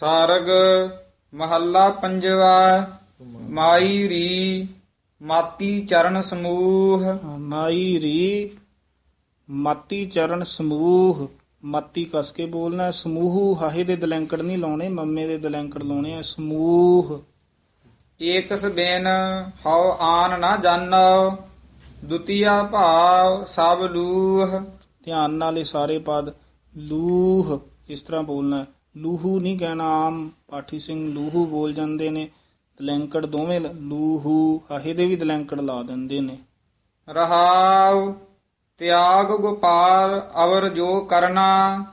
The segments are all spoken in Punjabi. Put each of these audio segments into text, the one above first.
ਸਾਰਗ ਮਹੱਲਾ ਪੰਜਵਾ ਮਾਈ ਰੀ ਮਾਤੀ ਚਰਨ ਸਮੂਹ ਮਾਈ ਰੀ ਮਾਤੀ ਚਰਨ ਸਮੂਹ ਮਾਤੀ ਕਸ ਕੇ ਬੋਲਣਾ। ਸਮੂਹ ਹਾਹੇ ਦੇ ਦਲੈਂਕੜ ਨਹੀਂ ਲਾਉਣੇ ਮੰਮੇ ਦੇ ਦਲੈਂਕੜ ਲਾਉਣੇ ਆ ਸਮੂਹ ਏਕਸ ਬੇਨ ਹਉ ਆਨ ਨਾ ਜਾਣੋ ਦੁਤੀਆ ਭਾਵ ਸਭ ਲੂਹ ਧਿਆਨ ਨਾਲ ਇਹ ਸਾਰੇ ਪਦ ਲੂਹ ਇਸ ਤਰ੍ਹਾਂ ਬੋਲਣਾ। ਲੂਹੂ ਨਹੀਂ ਕਹਿਣਾ ਆਮ ਪਾਠੀ ਸਿੰਘ ਲੂਹੂ ਬੋਲ ਜਾਂਦੇ ਨੇ। ਦਲੈਂਕੜ ਦੋਵੇਂ ਲੂਹੂ ਹਾਹੇ ਦੇ ਵੀ ਦਲੈਂਕੜ ਲਾ ਦਿੰਦੇ ਨੇ। ਰਹਾਉ, ਤਿਆਗ ਗੋਪਾਲ, ਅਵਰ ਜੋ ਕਰਨਾ,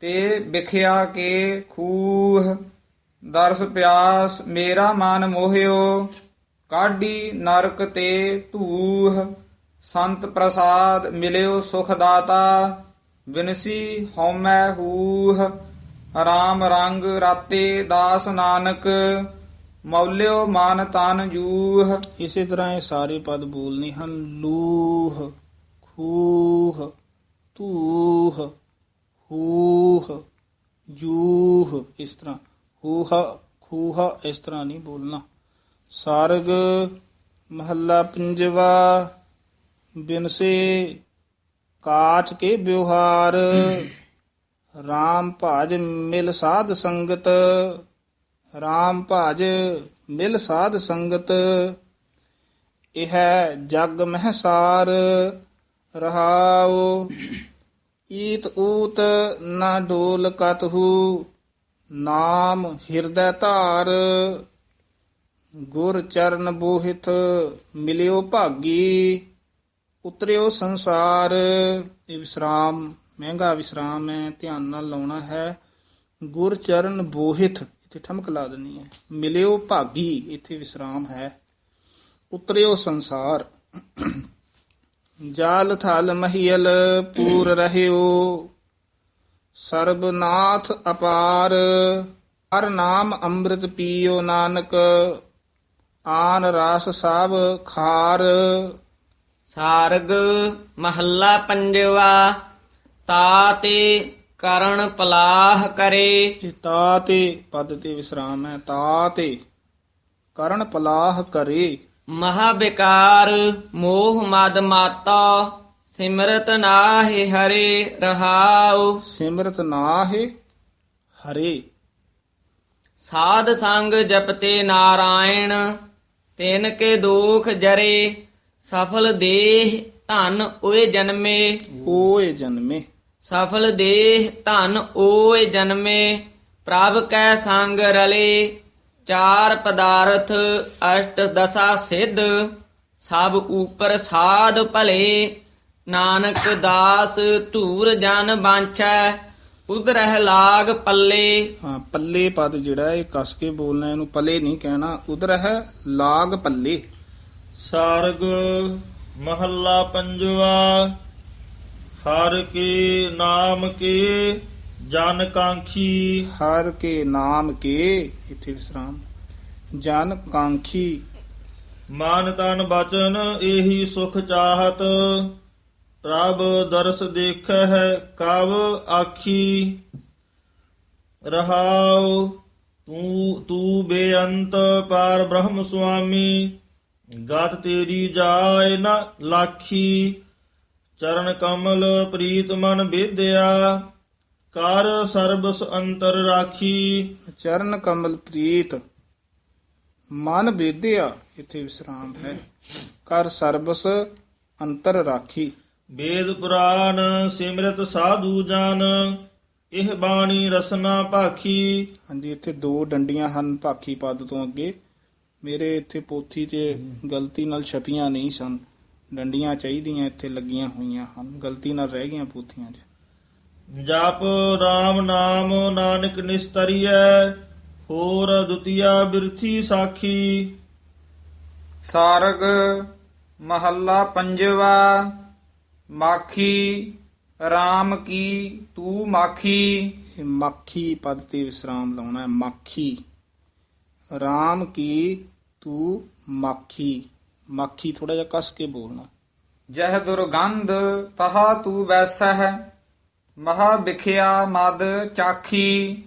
ਤੇ ਵਿਖਿਆ ਕੇ ਖੂਹ। ਦਰਸ ਪਿਆਸ, ਮੇਰਾ ਮਨ ਮੋਹਿਓ, ਕਾਢੀ ਨਰਕ ਤੇ ਧੂਹ। ਸੰਤ ਪ੍ਰਸਾਦ ਮਿਲਿਓ ਸੁਖ ਦਾਤਾ, ਬਿਨਸੀ ਹਉਮੈ ਹੂਹ। ਰਾਮ ਰੰਗ ਰਾਤੇ ਦਾਸ ਨਾਨਕ, ਮੌਲਿਓ ਮਨ ਤਨ ਜੂਹ। ਇਸੇ ਤਰ੍ਹਾਂ ਇਹ ਸਾਰੇ ਪਦ ਬੋਲਨੇ ਹਨ। ਲੂਹ, ਖੂਹ, ਧੂਹ, ਹੂਹ, ਜੂਹ। ਇਸ ਤਰ੍ਹਾਂ ਹੂਹ, ਖੂਹ ਇਸ ਤਰ੍ਹਾਂ ਨਹੀਂ ਬੋਲਣਾ। ਸਾਰਗ, ਮਹੱਲਾ ਪੰਜਵਾ, ਬਿਨਸੇ, ਕਾਚ ਕੇ ਵਿਵਹਾਰ। RAM ਭਾਜ ਮਿਲ ਸਾਧ ਸੰਗਤ RAM ਭਾਜ ਮਿਲ ਸਾਧ ਸੰਗਤ, ਇਹ ਜਗ ਮਹਸਾਰ ਰਹਾਉ, ਈਤ ਊਤ ਨਾ ਡੋਲ ਕਤਹੂ, ਨਾਮ ਹਿਰਦੈ ਧਾਰ, ਗੁਰ ਚਰਨ ਬੋਹਿਤ ਮਿਲਿਓ ਭਾਗੀ, ਉਤਰਿਓ ਸੰਸਾਰ, ਇਹ ਵਿਸਰਾਮ ਮਹਿੰਗਾ ਵਿਸਰਾਮ ਹੈ ਧਿਆਨ ਨਾਲ ਲਾਉਣਾ ਹੈ। ਗੁਰ ਚਰਨ ਬੋਹਿਤ, ਇੱਥੇ ਠਮਕ ਲਾ ਦੇਣੀ ਹੈ। ਮਿਲਿਓ ਭਾਗੀ, ਇੱਥੇ ਵਿਸਰਾਮ ਹੈ। ਉਤਰਿਓ ਸੰਸਾਰ। ਜਾਲ ਥਲ ਮਹੀਲ ਪੂਰ ਰਹਿਓ। ਸਰਬਨਾਥ ਅਪਾਰ। ਹਰ ਨਾਮ ਅੰਮ੍ਰਿਤ ਪੀਓ ਨਾਨਕ। ਆਨ ਰਸ ਸਭ ਖਾਰ। ਸਾਰਗ ਮਹੱਲਾ ਪੰਜਵਾ। ਤਾ ਤੇ ਕਰਨ ਪਲਾਹ ਕਰੇ। ਇਹ ਤਾ ਤੇ ਪਦ ਤੇ ਵਿਸਰਾਮ ਹੈ। ਤਾ ਤੇ ਕਰਨ ਪਲਾਹ ਕਰੇ। ਮਹਾ ਬਿਕਾਰ ਮੋਹ ਮਦ ਮਾਤਾ ਸਿਮਰਤ ਨਾਹਿ ਹਰੇ ਰਹਾਉ। ਸਿਮਰਤ ਨਾਹਿ ਹਰੇ। ਸਾਧ ਸੰਗ ਜਪਤੇ ਨਾਰਾਇਣ ਤਿਨ ਕੇ ਦੁਖ ਜਰੇ ਸਫਲ ਦੇਹ ਧਨ ਓਏ ਜਨਮੇ। ਓਏ ਜਨਮੇ। ਸਫਲ ਦੇਹ ਧਨ ਓਏ ਜਨਮੇ ਪ੍ਰਭ ਕੈ ਸੰਗ ਰਲੇ। ਚਾਰ ਪਦਾਰਥ ਅਸ਼ਟ ਦਸਾ ਸਿੱਧ ਸਭ ਉਪਰ ਸਾਧ ਭਲੇ। ਨਾਨਕ ਦਾਸ ਧੂਰ ਜਨ ਬਾਂਛੈ ਉਧਰਹਿ ਲਾਗ ਪੱਲੇ। ਹਾਂ ਪੱਲੇ ਪਦ ਜਿਹੜਾ ਇਹ ਕਸ ਕੇ ਬੋਲਣਾ ਇਹਨੂੰ ਪੱਲੇ ਨਹੀਂ ਕਹਿਣਾ ਉਧਰ ਹੈ ਲਾਗ ਪੱਲੇ। ਸਾਰਗ ਮਹੱਲਾ ਪੰਜਵਾ। ਹਰ ਕੇ ਨਾਮ ਕੇ ਜਨ ਕਾਂਖੀ। ਹਰ ਕੇ ਨਾਮ ਕੇ ਇੱਥੇ ਵਿਸਰਾਮ। ਜਨ ਕਾਂਖੀ। ਮਾਨ ਤਨ ਬਚਨ ਇਹੀ ਸੁਖ ਚਾਹਤ। ਪ੍ਰਭ ਦਰਸ ਦੇਖਹਿ ਕਵ ਆਖੀ। ਰਹਾਉ ਤੂੰ ਤੂੰ ਬੇਅੰਤ ਪਾਰ ਬ੍ਰਹਮ ਸੁਆਮੀ। ਗਤ ਤੇਰੀ ਜਾਏ ਨ ਲਾਖੀ। ਚਰਨ ਕਮਲ ਪ੍ਰੀਤ ਮਨ ਬੇਦਿਆ ਕਰ ਸਰਬਸ ਅੰਤਰ ਰਾਖੀ। ਚਰਨ ਕਮਲ ਪ੍ਰੀਤ ਮਨ ਬੇਦਿਆ ਇੱਥੇ ਵਿਸਰਾਮ ਹੈ। ਕਰ ਸਰਬਸ ਅੰਤਰ ਰਾਖੀ। ਵੇਦ ਪੁਰਾਨ ਸਿਮਰਤ ਸਾਧੂ ਜਨ ਇਹ ਬਾਣੀ ਰਸਨਾ ਭਾਖੀ। ਹਾਂਜੀ ਇੱਥੇ ਦੋ ਡੰਡੀਆਂ ਹਨ ਭਾਖੀ ਪਦ ਤੋਂ ਅੱਗੇ। ਮੇਰੇ ਇੱਥੇ ਪੋਥੀ 'ਚ ਗਲਤੀ ਨਾਲ ਛਪੀਆਂ ਨਹੀਂ ਸਨ। ਡੰਡੀਆਂ ਚਾਹੀਦੀਆਂ ਇੱਥੇ ਲੱਗੀਆਂ ਹੋਈਆਂ ਹਨ। ਗਲਤੀ ਨਾਲ ਰਹਿ ਗਈਆਂ ਪੋਥੀਆਂ 'ਚ। ਜਪ RAM ਨਾਮ ਨਾਨਕ ਨਿਸਤਰੀਐ ਹੋਰ ਦੁਤੀਆ ਬਿਰਥੀ ਸਾਖੀ। ਸਾਰਗ ਮਹੱਲਾ ਪੰਜਵਾ ਮਾਖੀ RAM ਕੀ ਤੂੰ ਮਾਖੀ? ਮਾਖੀ ਪਦ ਤੇ ਵਿਸਰਾਮ ਲਾਉਣਾ ਹੈ ਮਾਖੀ। RAM ਕੀ ਤੂੰ ਮਾਖੀ। ਮਾਖੀ ਥੋੜਾ ਜਿਹਾ ਕਸ ਕੇ ਬੋਲਣਾ। ਜਹ ਦੁਰਗੰਧ ਤਹਾ ਤੂੰ ਵੈਸਹਿ ਮਹਾ ਵਿਖਿਆ ਮਦ ਚਾਖੀ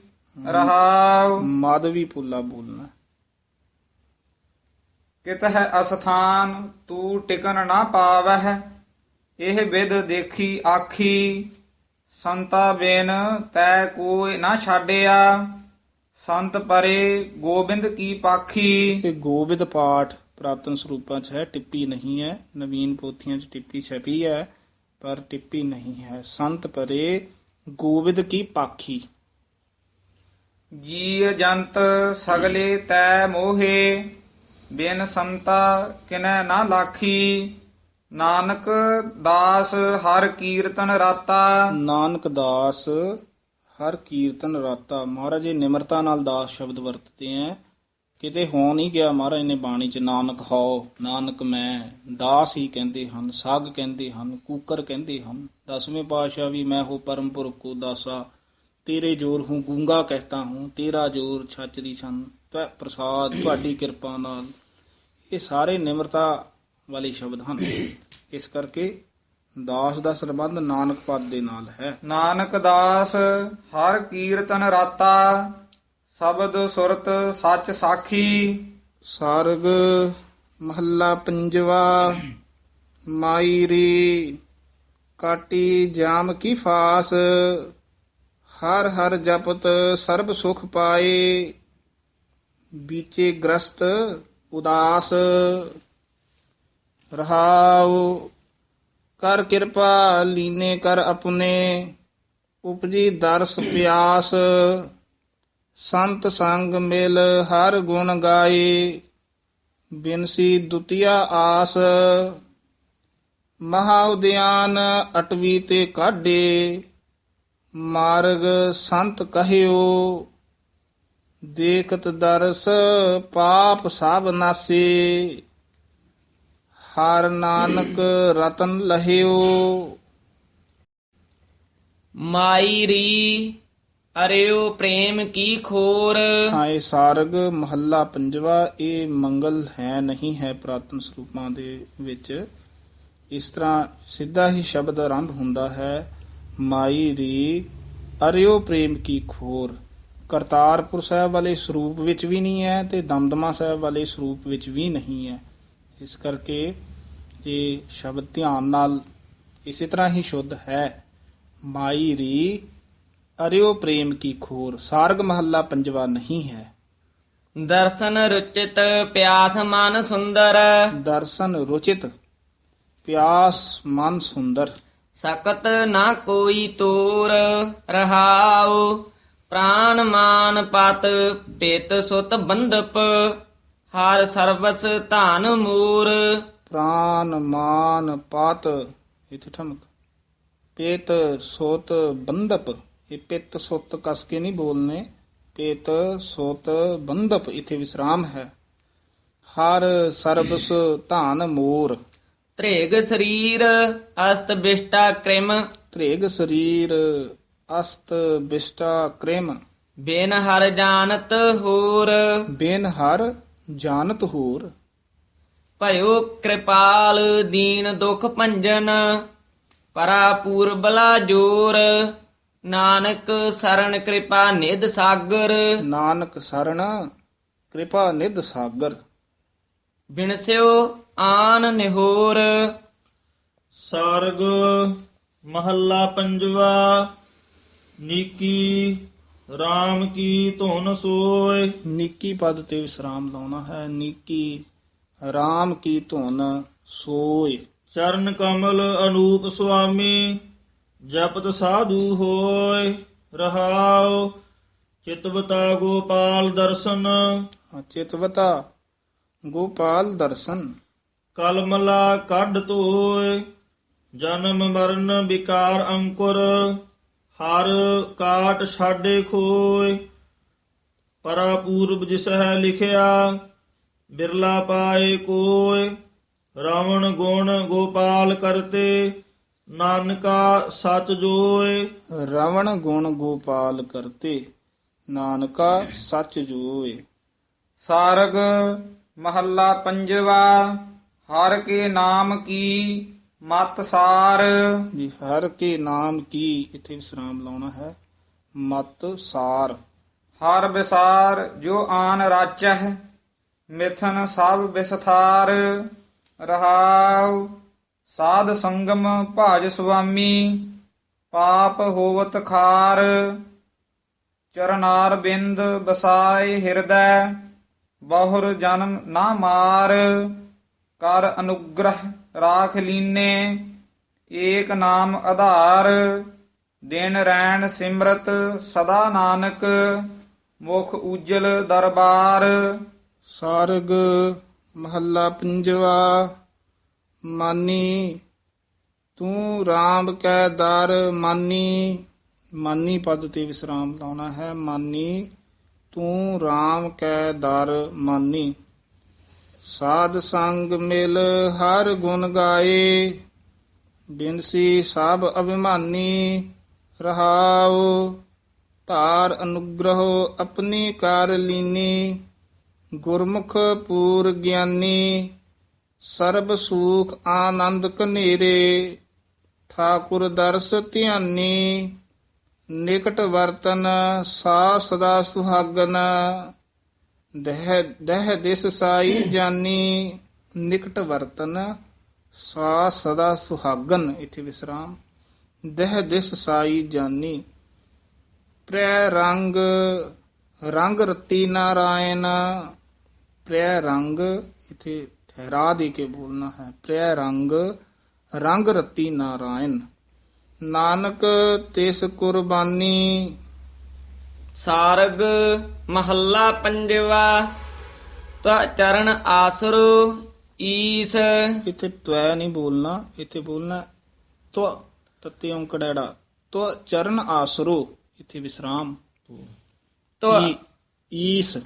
ਰਹਾਉ। ਮਦ ਵੀ ਪੁੱਲਾ ਬੋਲਣਾ। ਕਿਤ ਹੈ ਅਸਥਾਨ ਤੂੰ ਟਿਕਨ ਨਾ ਪਾਵਹਿ ਇਹ ਵਿਦ ਦੇਖੀ ਆਖੀ ਸੰਤਾ ਬਿਨ ਤੈ ਕੋਈ ਨਾ ਛਾਡਿਆ ਸੰਤ ਪਰੇ ਗੋਬਿੰਦ ਕੀ ਪਾਖੀ। ਇਹ ਗੋਬਿੰਦ ਪਾਠ ਪ੍ਰਾਤਨ ਸਰੂਪਾਂ 'ਚ ਹੈ ਟਿੱਪੀ ਨਹੀਂ ਹੈ। ਨਵੀਨ ਪੋਥੀਆਂ 'ਚ ਟਿੱਪੀ ਛਪੀ ਹੈ ਪਰ ਟਿੱਪੀ ਨਹੀਂ ਹੈ। ਸੰਤ ਪਰੇ ਗੋਬਿੰਦ ਕੀ ਪਾਖੀ? ਜੀ ਜੰਤ ਸਗਲੇ ਤੈ ਮੋਹੇ ਬਿਨ ਸੰਤਾ ਕਿਨੈ ਨਾ ਲਾਖੀ। ਨਾਨਕ ਦਾਸ ਹਰ ਕੀਰਤਨ ਰਾਤਾ। ਨਾਨਕ ਦਾਸ ਹਰ ਕੀਰਤਨ ਰਾਤਾ। ਮਹਾਰਾਜ ਜੀ ਨਿਮਰਤਾ ਨਾਲ ਦਾਸ ਸ਼ਬਦ ਵਰਤਦੇ ਆ ਕਿਤੇ ਹੋ ਨਹੀਂ ਗਿਆ ਮਹਾਰਾਜ ਨੇ ਬਾਣੀ ਚ, ਨਾਨਕ ਹਉ, ਨਾਨਕ ਮੈਂ, ਦਾਸ ਹੀ ਕਹਿੰਦੇ ਹਨ, ਸਾਗ ਕਹਿੰਦੇ ਹਨ, ਕੂਕਰ ਕਹਿੰਦੇ ਹਨ, ਦਸਵੇਂ ਪਾਤਸ਼ਾਹ ਵੀ ਮੈਂ ਹੋ ਪਰਮ ਪੁਰਖ ਕੋ ਦਾਸਾ, ਤੇਰੇ ਜੋਰ ਹੂੰ ਗੂੰਗਾ ਕਹਤਾ ਹੂੰ, ਤੇਰਾ ਜੋਰ ਛੱਚ ਦੀ ਛਨ, ਤੈ ਪ੍ਰਸਾਦ, ਤੁਹਾਡੀ ਕਿਰਪਾ ਨਾਲ। ਇਹ ਸਾਰੇ ਨਿਮਰਤਾ ਵਾਲੇ ਸ਼ਬਦ ਹਨ। ਇਸ ਕਰਕੇ ਦਾਸ ਦਾ ਸੰਬੰਧ ਨਾਨਕ ਪਦ ਦੇ ਨਾਲ ਹੈ। ਨਾਨਕ ਦਾਸ, ਹਰ ਕੀਰਤਨ ਰਾਤਾ ਸ਼ਬਦ ਸੁਰਤ ਸੱਚ ਸਾਖੀ। ਸਰਗ ਮਹੱਲਾ ਪੰਜਵਾ, ਮਾਈ ਰੀ ਕਾਟੀ ਜਾਮ ਕੀ ਫਾਸ, ਹਰ ਹਰ ਜਪਤ ਸਰਬ ਸੁਖ ਪਾਏ, ਬੀਚੇ ਗ੍ਰਸਤ ਉਦਾਸ। ਰਹਾਉ, ਕਰ ਕਿਰਪਾ ਲੀਨੇ ਕਰ ਆਪਣੇ, ਉਪਜੀ ਦਰਸ ਪਿਆਸ। ਸੰਤ ਸੰਗ ਮਿਲ ਹਰ ਗੁਣ ਗਾਏ, ਬਿਨਸੀ ਦੁਤੀਆ ਆਸ, ਮਹਾ ਉਦਿਆਨ ਅਟਵੀ ਤੇ ਕਾਢੇ, ਮਾਰਗ ਸੰਤ ਕਹਿਓ, ਦੇਖਤ ਦਰਸ ਪਾਪ ਸਭ ਨਾਸੇ, ਹਰ ਨਾਨਕ ਰਤਨ ਲਹਿਓ। ਮਾਈ ਰੀ ਅਰਿਓ ਪ੍ਰੇਮ ਕੀ ਖੋਰ? ਹਾਏ ਸਾਰਗ, ਮਹੱਲਾ ਪੰਜਵਾ, ਇਹ ਮੰਗਲ ਹੈ ਨਹੀਂ ਹੈ ਪ੍ਰਾਤਨ ਸਰੂਪਾਂ ਦੇ ਵਿੱਚ। ਇਸ ਤਰ੍ਹਾਂ ਸਿੱਧਾ ਹੀ ਸ਼ਬਦ ਆਰੰਭ ਹੁੰਦਾ ਹੈ, ਮਾਈ ਦੀ ਅਰਿਓ ਪ੍ਰੇਮ ਕੀ ਖੋਰ? ਕਰਤਾਰਪੁਰ ਸਾਹਿਬ ਵਾਲੇ ਸਰੂਪ ਵਿੱਚ ਵੀ ਨਹੀਂ ਹੈ ਤੇ ਦਮਦਮਾ ਸਾਹਿਬ ਵਾਲੇ ਸਰੂਪ ਵਿੱਚ ਵੀ ਨਹੀਂ ਹੈ। ਇਸ ਕਰਕੇ ਇਹ ਸ਼ਬਦ ਧਿਆਨ ਨਾਲ ਇਸੇ ਤਰ੍ਹਾਂ ਹੀ ਸ਼ੁੱਧ ਹੈ, ਮਾਈ ਦੀ ਅਰਿਓ ਪ੍ਰੇਮ ਕੀ ਖੋਰ ਸਾਰਗ ਮਹੱਲਾ ਪੰਜਵਾ ਨਹੀਂ ਹੈ। ਦਰਸ਼ਨ ਰੁਚਿਤ ਪਿਆਸ ਮਨ ਸੁੰਦਰ। ਦਰਸ਼ਨ ਰੁਚਿਤ ਪਿਆਸ ਮਨ ਸੁੰਦਰ। ਸਕਤ ਨਾ ਕੋਈ ਤੋਰ ਰਹਾਉ। ਪ੍ਰਾਨ ਮਾਨ ਪਤ ਪਿਤ ਸੁਤ ਬੰਦਪ ਹਰ ਸਰਵਸ ਧਨ ਮੂਰ। ਪ੍ਰਾਨ ਮਾਨ ਪਾਤ ਇਥੇ ਠਮਕ। ਪੇਤ ਸੋਤ ਬੰਦਪ ਇਹ ਪਿੱਤ ਸੁੱਤ ਕਸ ਕੇ ਨਹੀਂ ਬੋਲਨੇ ਪੇਤ ਸੋਤ ਬੰਦਪ ਇਥੇ ਵਿਸਰਾਮ ਹੈ। ਹਰ ਸਰਬਸ ਧਾਨ ਮੋਰ। ਤ੍ਰੇਗ ਸਰੀਰ ਅਸਤ ਬਿਸ਼ਟਾ ਕ੍ਰਿਮ। ਤ੍ਰੇਗ ਸਰੀਰ ਅਸਤ ਬਿਸ਼ਟਾ ਕ੍ਰੇਮ। ਬਿਨ ਹਰ ਜਾਣਤ ਹੋਰ। ਬਿਨ ਹਰ ਜਾਣਤ ਹੋਰ। ਭਇਓ ਕਿਰਪਾਲ ਦੀਨ ਦੁਖ ਭੰਜਨ। ਪਰਾ ਪੂਰਬਲਾ ਜੋਰ। ਨਾਨਕ ਸਰਣ ਕਿਰਪਾ ਨਿਧ ਸਾਗਰ। ਨਾਨਕ ਸਰਣ ਕਿਰਪਾ ਨਿਧ ਸਾਗਰ। ਬਿਨਸਿਓ ਆਨ ਨਿਹੋਰ। ਸਾਰਗ ਮਹੱਲਾ ਪੰਜਵਾ ਨੀਕੀ RAM ਕੀ ਧੁਨ ਸੋਏ। ਨੀਕੀ ਪਦ ਤੇ ਵਿਸਰਾਮ ਲਾਉਣਾ ਹੈ। ਨੀਕੀ RAM ਕੀ ਧੁਨ ਸੋਏ। ਚਰਨ ਕਮਲ ਅਨੂਪ ਸੁਆਮੀ ਜਪਤ ਸਾਧੂ ਹੋਏ ਰਹਾਉ ਚਿਤਵਤਾ ਗੋਪਾਲ ਦਰਸ਼ਨ। ਚਿਤਵਤਾ ਗੋਪਾਲ ਦਰਸ਼ਨ। ਕਲਮਲਾ ਕੱਢ ਧੋਏ ਜਨਮ ਮਰਨ ਵਿਕਾਰ ਅੰਕੁਰ। ਹਰ ਕਾਟ ਛਾਡੇ ਖੋਏ ਪਰਾ ਪੂਰਬ ਜਿਸ ਹੈ ਲਿਖਿਆ ਬਿਰਲਾ ਪਾਏ ਕੋਏ। ਰਾਵਣ ਗੁਣ ਗੋਪਾਲ ਕਰਤੇ ਨਾਨਕਾ ਸਚ ਜੋਏ। ਰਵਣ ਗੁਣ ਗੋਪਾਲ ਕਰਤੇ ਨਾਨਕਾ ਸੱਚ ਜੋਏ। ਸਾਰਗ ਮਹੱਲਾ ਪੰਜਵਾ ਹਰ ਕੇ ਨਾਮ ਕੀ ਮਤ ਸਾਰ। ਜੀ ਹਰ ਕੇ ਨਾਮ ਕੀ ਇੱਥੇ ਵਿਸਰਾਮ ਲਾਉਣਾ ਹੈ। ਮਤ ਸਾਰ। ਹਰ ਵਿਸਾਰ ਜੋ ਆਨ ਰਾਚਹਿ ਮਿਥਨ ਸਭ ਵਿਸਥਾਰ ਰਹਾਉ ਸਾਧ ਸੰਗਮ ਭਾਜ ਸੁਆਮੀ, ਪਾਪ ਹੋਵਤ ਖਾਰ, ਚਰਨਾਰ ਬਿੰਦ ਬਸਾਏ ਹਿਰਦੈ, ਬਹੁਰ ਜਨਮ ਨਾ ਮਾਰ, ਕਰ ਅਨੁਗ੍ਰਹ ਰਾਖ ਲੀਨੇ, ਏਕ ਨਾਮ ਆਧਾਰ, ਦਿਨ ਰੈਣ ਸਿਮਰਤ ਸਦਾ ਨਾਨਕ, ਮੁਖ ਉਜਲ ਦਰਬਾਰ। ਸਾਰਗ ਮਹੱਲਾ ਪੰਜਵਾ। ਮਾਨੀ, ਤੂੰ ਰਾਮ ਕੈ ਦਰ ਮਾਨੀ। ਮਾਨੀ ਪਦ ਤੇ ਵਿਸਰਾਮ ਲਾਉਣਾ ਹੈ। ਮਾਨੀ, ਤੂੰ ਰਾਮ ਕੈ ਦਰ ਮਾਨੀ। ਸਾਧ ਸੰਗ ਮਿਲ ਹਰ ਗੁਣ ਗਾਏ। ਬਿਨਸੀ ਸਭ ਅਭਿਮਾਨੀ ਰਹਾਉ। ਧਾਰ ਅਨੁਗ੍ਰਹੋ ਆਪਣੀ ਕਾਰ ਲੀਨੀ। ਗੁਰਮੁਖ ਪੂਰ ਗਿਆਨੀ। ਸਰਬ ਸੁਖ ਆਨੰਦ ਕਨੇਰੇ ਠਾਕੁਰ ਦਰਸ ਧਿਆਨੀ, ਨਿਕਟ ਵਰਤਨ ਸਾ ਸਦਾ ਸੁਹਾਗਨ। ਦਹਿ ਦਹਿ ਦਿਸ ਸਾਈ ਜਾਨੀ, ਨਿਕਟ ਵਰਤਨ ਸਾ ਸਦਾ ਸੁਹਾਗਨ। ਇਥੇ ਵਿਸਰਾਮ। ਦਹਿ ਦਿਸ ਸਾਈ ਜਾਨੀ। ਪ੍ਰੈ ਰੰਗ ਰੰਗ ਰਤੀ ਨਾਰਾਇਣ। ਪ੍ਰੈ ਰੰਗ, ਇਥੇ ਠਹਿਰਾ ਦੇ ਕੇ ਬੋਲਣਾ ਹੈ ਪ੍ਰੈ ਰੰਗ ਰੰਗ ਰਤੀ ਨਾਰਾਇਣ। ਨਾਨਕ ਤਿਸ ਕੁਰਬਾਨੀ। ਸਾਰਗ ਮਹੱਲਾ ਪੰਜਵਾ ਤਾ ਚਰਨ ਆਸਰੋ ਈਸ। ਇੱਥੇ ਤਵੈ ਨਹੀਂ ਬੋਲਣਾ ਇੱਥੇ ਬੋਲਣਾ ਤਵ ਤਤੇ ਓੰਕੜੜਾ ਤਵ ਚਰਨ ਆਸਰੋ ਇੱਥੇ ਵਿਸਰਾਮ। ਤੋ ਈਸ।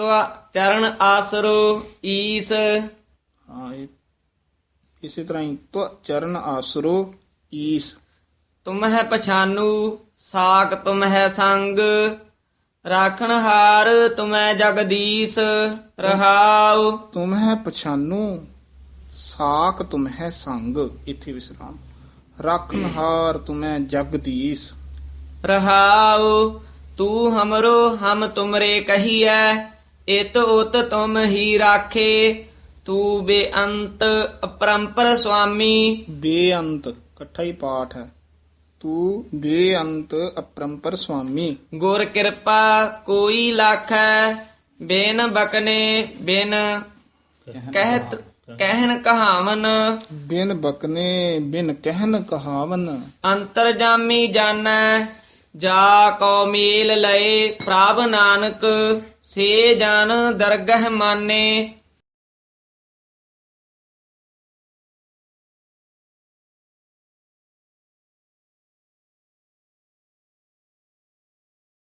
ਤੋ ਚਰਨ ਆਸਰੋ ਈਸ। ਹਾਂ ਇਹ ਇਸੇ ਤਰ੍ਹਾਂ ਹੀ ਤਵ ਚਰਨ ਆਸਰੋ ਈਸ। ਤੁਮ ਹੈ ਪਛਾਨੂ ਸਾਖ ਤੁਮ ਹੈ ਸੰਗ ਰਾਖਣ ਹਾਰ ਤੁਮੈ ਜਗਦੀਸ਼ ਰਹਾਉ। ਤੁਮ ਹੈ ਪਛਾਨੂ ਸਾਖ ਤੁਮ ਹੈ ਸੰਗ ਇੱਥੇ ਵਿਸਰਾਮ। ਰੱਖਨਹਾਰ ਤੁਮੈ ਜਗਦੀਸ਼। ਰਹਾਉ ਤੂੰ ਹਮਰੋ ਹਮ ਤੁਮਰੇ ਕਹੀਐ ਇਤ ਉਤ ਤੁਮ ਹੀ ਰਾਖੇ ਤੂੰ ਬੇਅੰਤ ਅਪਰੰਪਰ ਸੁਆਮੀ। ਬੇਅੰਤ ਇਕੱਠਾ ਹੀ ਪਾਠ ਹੈ। ਤੂੰ ਬੇਅੰਤ ਅਪਰੰਪਰ ਸੁਆਮੀ। ਗੁਰ ਕਿਰਪਾ ਕੋਈ ਲਾਖੈ ਬਿਨ ਬਕਨੇ ਬਿਨ ਕਹਿਤ ਕਹਿਣ ਕਹਾਵਨ। ਬਿਨ ਬਕਨੇ ਬਿਨ ਕਹਿਨ ਕਹਾਵਨ। ਅੰਤਰਜਾਮੀ ਜਾਣੈ ਜਾ ਕੋ ਮੇਲ ਲਏ ਪ੍ਰਭ ਨਾਨਕ। ਸੇ ਜਨ ਦਰਗਹ ਮਾਨੇ